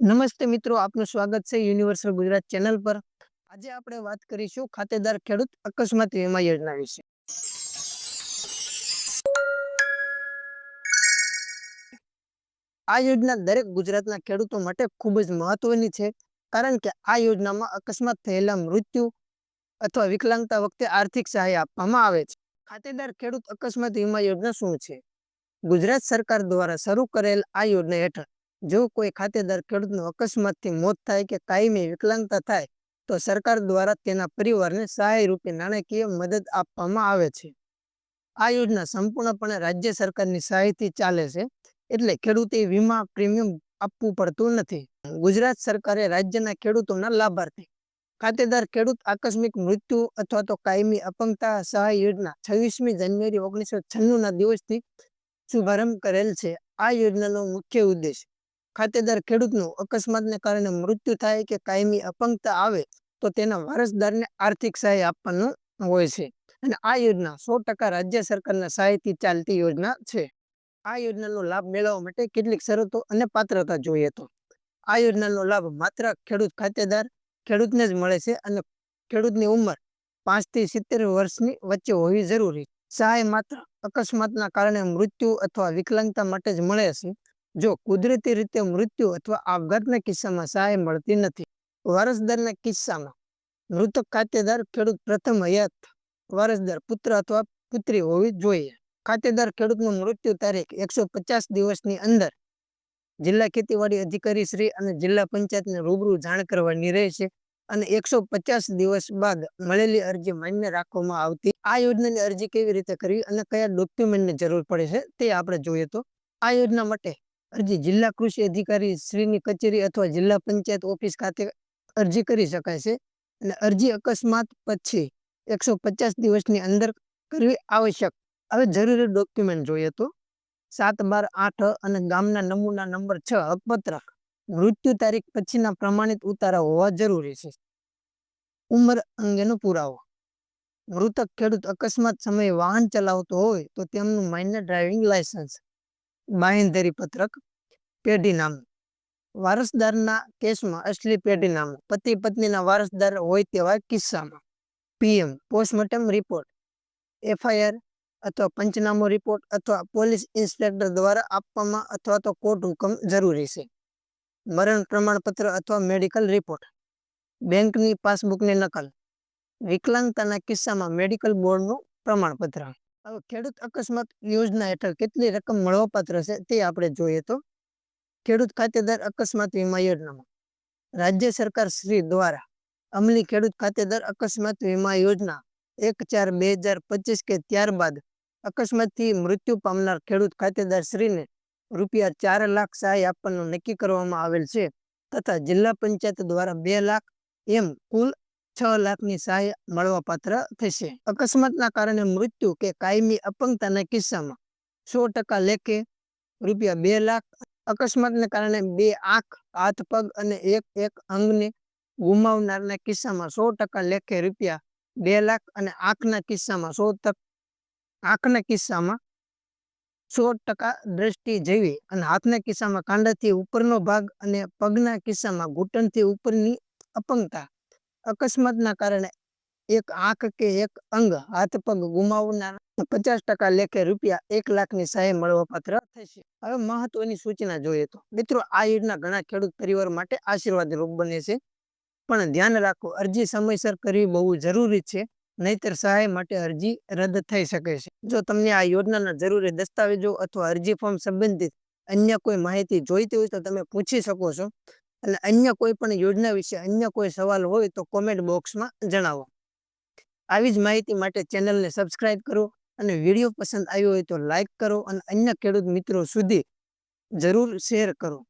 નમસ્તે મિત્રો, આપનું સ્વાગત છે યુનિવર્સલ ગુજરાત ચેનલ પર. આજે આપણે વાત કરીશું ખાતેદાર ખેડૂત અકસ્માત વીમા યોજના વિશે. આ યોજના દરેક ગુજરાતના ખેડૂતો માટે ખૂબ જ મહત્વની છે, કારણ કે આ યોજનામાં અકસ્માત થયેલા મૃત્યુ અથવા વિકલાંગતા વખતે આર્થિક સહાય આપવામાં આવે છે. ખાતેદાર ખેડૂત અકસ્માત વીમા યોજના શું છે? ગુજરાત સરકાર દ્વારા શરૂ કરેલ આ યોજના હેઠળ જો કોઈ ખાતેદાર ખેડૂતનું અકસ્માતથી મોત થાય કે કાયમી વિકલાંગતા થાય, તો સરકાર દ્વારા તેના પરિવારને સહાય રૂપે નાણાકીય મદદ આપવામાં આવે છે. આ યોજના સંપૂર્ણપણે રાજ્ય સરકારની સહાયથી ચાલે છે, એટલે ખેડૂતે વીમા પ્રીમિયમ આપવું પડતું નથી. ગુજરાત સરકારે રાજ્યના ખેડૂતોના લાભાર્થી, ખાતેદાર ખેડૂત આકસ્મિક મૃત્યુ અથવા તો કાયમી અપંગતા સહાય યોજના છવ્વીસમી જાન્યુઆરી ઓગણીસો છન્નું ના દિવસથી શુભારંભ કરેલ છે. આ યોજનાનો મુખ્ય ઉદ્દેશ ખાતેદાર ખેડૂતનું અકસ્માતને કારણે મૃત્યુ થાય કે કાયમી અપંગતા આવે, તો તેના વારસદારને આર્થિક સહાય આપવાનું હોય છે. અને આ યોજના સો રાજ્ય સરકારના સહાયથી ચાલતી યોજના છે. આ યોજનાનો લાભ મેળવવા માટે કેટલીક શરતો અને પાત્રતા જોઈએ તો. આ યોજનાનો લાભ માત્ર ખેડૂત ખાતેદાર ખેડૂતને જ મળે છે અને ખેડૂતની ઉંમર પાંચથી સિત્તેર વર્ષની વચ્ચે હોવી જરૂરી. સહાય માત્ર અકસ્માતના કારણે મૃત્યુ અથવા વિકલાંગતા માટે જ મળે છે. જો કુદરતી રીતે મૃત્યુ અથવા આપઘાતના કિસ્સામાં સહાય મળતી નથી. વારસદારના કિસ્સામાં મૃતક ખાતેદાર ખેડૂત પ્રથમ હયાત વારસદાર પુત્ર અથવા પુત્રી હોવી જોઈએ. ખાતેદાર ખેડૂતનું મૃત્યુ તારીખ એકસો પચાસ દિવસની અંદર જિલ્લા ખેતીવાડી અધિકારી શ્રી અને જિલ્લા પંચાયતને રૂબરૂ જાણ કરવાની રહેશે અને એકસો પચાસ દિવસ બાદ મળેલી અરજી માન્ય રાખવામાં આવતી. આ યોજનાની અરજી કેવી રીતે કરવી અને કયા ડોક્યુમેન્ટની જરૂર પડે છે તે આપણે જોઈએ તો આ યોજના માટે અરજી જિલ્લા કૃષિ અધિકારી શ્રીની કચેરી અથવા જિલ્લા પંચાયત ઓફિસ ખાતે અરજી કરી શકાય છે. અને અરજી અકસ્માત પછી એકસો પચાસ દિવસની અંદર કરવી આવશ્યક. હવે જરૂરી ડોક્યુમેન્ટ જોઈએ તો. સાત બાર આઠ અને ગામના નમૂના નંબર છ હકપત્રક મૃત્યુ તારીખ પછીના પ્રમાણિત ઉતારા હોવા જરૂરી છે. ઉંમર અંગેનો પુરાવો. મૃતક ખેડૂત અકસ્માત સમયે વાહન ચલાવતો હોય તો તેમનું માન્ય ડ્રાઇવિંગ લાયસન્સ બાહેંધરી પત્રક પેઢીનામું. વારસદારના કેસમાં અસલી પેઢીનામું. પતિ પત્નીના વારસદાર હોય તેવા કિસ્સામાં. PM, postmortem report. F I R અથવા પંચનામો રિપોર્ટ અથવા પોલીસ ઇન્સ્પેક્ટર દ્વારા આપવામાં અથવા તો કોર્ટ હુકમ જરૂરી છે. મરણ પ્રમાણપત્ર અથવા મેડિકલ રિપોર્ટ. બેંકની પાસબુકની નકલ. વિકલાંગતાના કિસ્સામાં મેડિકલ બોર્ડનું પ્રમાણપત્ર. ખેડૂત અકસ્માત યોજના હેઠળ કેટલી રકમ મળવાપાત્ર છે તે આપણે જોઈએ તો ખેડૂત ખાતેદાર અકસ્માત વીમા યોજનામાં રાજ્ય સરકાર શ્રી દ્વારા અમલી ખેડૂત ખાતેદાર અકસ્માત વીમા યોજના એક ચાર બે હજાર પચીસ કે ત્યારબાદ અકસ્માતથી મૃત્યુ પામનાર ખેડૂત ખાતેદાર શ્રીને રૂપિયા ચાર લાખ સહાય આપવાનું નક્કી કરવામાં આવેલ છે તથા જિલ્લા પંચાયત દ્વારા બે લાખ એમ કુલ છ લાખની સહાય મળવાપાત્ર થશે. અકસ્માતના કારણે મૃત્યુ કે કાયમી અપંગતાના કિસ્સામાં સો ટકા લેખે રૂપિયા બે લાખ, અકસ્માતને કારણે બે આંખ, હાથ, પગ અને એક એક અંગને ગુમાવનારના કિસ્સામાં સો ટકા લેખે રૂપિયા બે લાખ અને આંખના કિસ્સામાં સો આંખના કિસ્સામાં સો ટકા દ્રષ્ટિ જેવી અને હાથના કિસ્સામાં કાંડાથી ઉપરનો ભાગ અને પગના કિસ્સામાં ઘૂંટણથી ઉપરની અપંગતા અકસ્માતના કારણે એક આંખ કે એક અંગ, હાથ પગ ગુમાવનાર પચાસ ટકા લેખે રૂપિયા એક લાખની સહાય મળવાપાત્ર થશે. હવે મહત્વની સૂચના જોઈએ તો. મિત્રો, આ યોજના ઘણા ખેડૂત પરિવાર માટે આશીર્વાદ રૂપ બને છે. પણ ધ્યાન રાખો, અરજી સમયસર કરવી બહુ જરૂરી છે, નહીતર સહાય માટે અરજી રદ થઈ શકે છે. જો તમને આ યોજનાના જરૂરી દસ્તાવેજો અથવા અરજી ફોર્મ સંબંધિત અન્ય કોઈ માહિતી જોઈતી હોય તો તમે પૂછી શકો છો. અને અન્ય કોઈ પણ યોજના વિશે અન્ય કોઈ સવાલ હોય તો કોમેન્ટ બોક્સમાં જણાવો. આવી જ માહિતી માટે ચેનલને સબસ્ક્રાઇબ કરો અને વીડિયો પસંદ આવ્યો હોય તો લાઇક કરો અને અન્ય ખેડૂત મિત્રો સુધી જરૂર શેર કરો.